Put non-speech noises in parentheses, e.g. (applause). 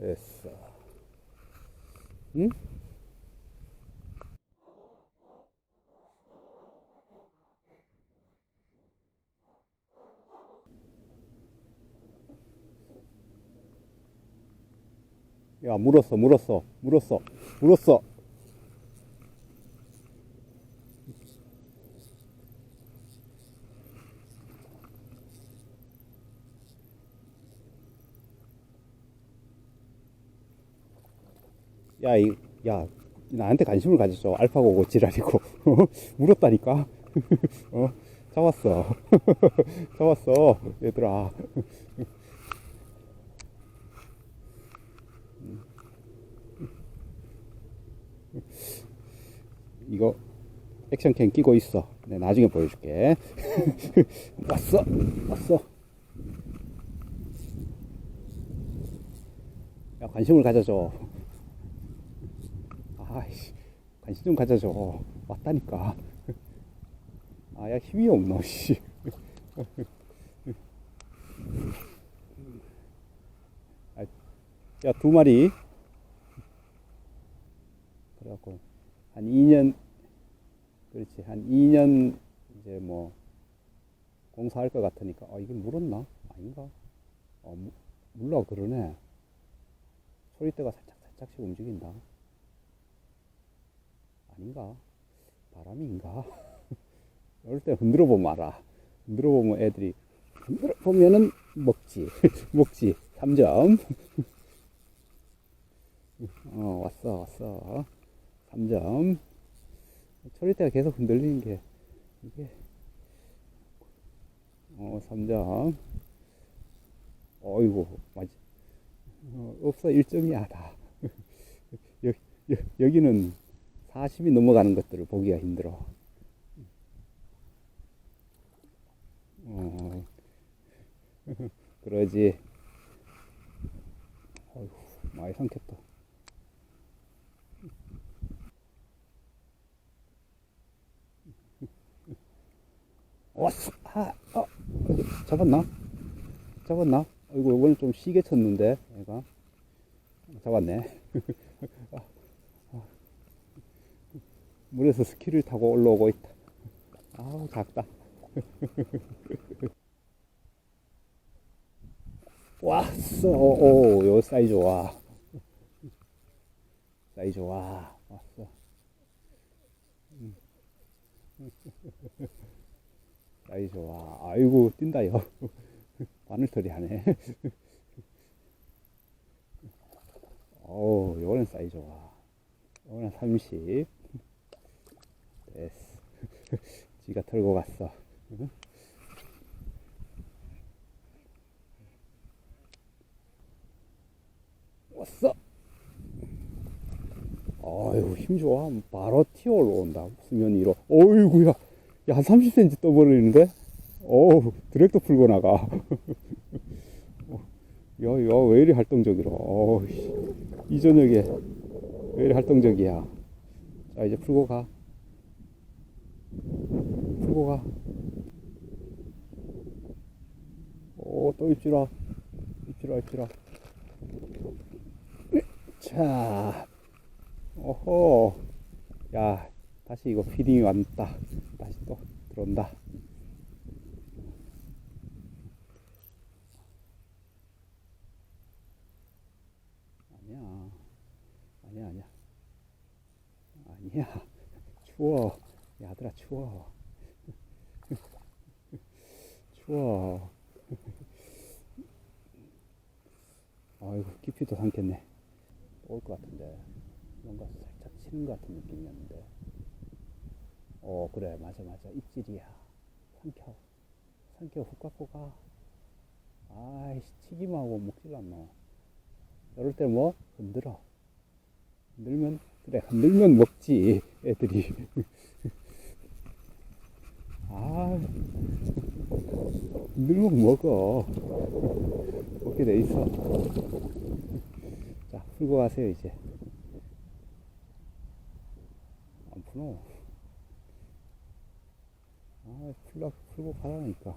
됐어. 응? 야, 물었어, 물었어, 물었어, 물었어. 야, 이, 야, 나한테 관심을 가져줘. 알파고고 지랄이고. (laughs) 물었다니까? (laughs) 어, 잡았어. 잡았어, (laughs) 얘들아. 이거 액션캠 끼고 있어. 내 나중에 보여줄게. 왔어, 왔어. 야, 관심을 가져줘. 아이씨, 관심 좀 가져줘. 왔다니까. (laughs) 아, 야, 힘이 없노, 씨. (laughs) 아, 야, 두 마리. 그래갖고, 한 2년, 그렇지, 한 2년, 이제 뭐, 공사할 것 같으니까, 아, 이게 물었나? 아닌가? 어, 무- 물라 그러네. 소리대가 살짝, 살짝씩 움직인다. 아닌가? 바람인가? (laughs) 이럴 때 흔들어 보면 알아. 흔들어 보면 애들이, 흔들어 보면은 먹지. (laughs) 먹지. 3점. (laughs) 어, 왔어, 왔어. 3점. 처리대가 계속 흔들리는 게, 이게, 어, 3점. 어이구, 맞지. 어, 없어, 1점이야, 다. 여, 여, 여기는 40이 넘어가는 것들을 보기가 힘들어. 어, (laughs) 그러지. 어휴, 많이 삼켰다. 왔어. 아, 어, 잡았나? 잡았나? 어이구, 이번엔 좀 시게 쳤는데, 얘가. 잡았네. (laughs) 물에서 스키를 타고 올라오고 있다. 아우, 작다. (laughs) 왔어. 오, 오, 요 사이 좋아. 사이 좋아. 왔어. 음. 사이 좋아. 아이고, 뛴다 요. (laughs) 바늘털이 하네. (laughs) 어우, 요거는 사이 좋아. 요거는 30. 됐어. (laughs) 지가 털고 갔어. 응? 왔어. 아유, 힘 좋아. 바로 튀어 올라온다. 수면 위로. 어이구야. 야, 한 30cm 떠버리는데? 어우, 드랙도 풀고 나가. (laughs) 야, 야, 왜 이리 활동적이라. 씨. 이 저녁에 왜 이리 활동적이야. 자, 이제 풀고 가. 풀고 가. 오, 또 입질아. 입질아, 입질아. 자, 오호. 야, 다시 이거 피딩이 왔다. 다시 또 들어온다. 아니야. 아니야, 아니야. 아니야. (laughs) 추워. 야들아, 추워. 추워. 아이고, 깊이도 삼켰네. 올 것 같은데. 뭔가 살짝 치는 것 같은 느낌이었는데. 어, 그래. 맞아, 맞아. 입질이야. 삼켜. 삼켜. 훅 갖고 가. 아이씨, 치기만 하고 먹질 않노. 이럴 때 뭐? 흔들어. 흔들면, 그래, 흔들면 먹지, 애들이. (laughs) 아, 흔들면 먹어. 먹게 돼 있어. 자, 풀고 가세요, 이제. 안 푸노. 아, 풀라, 풀고 가라니까.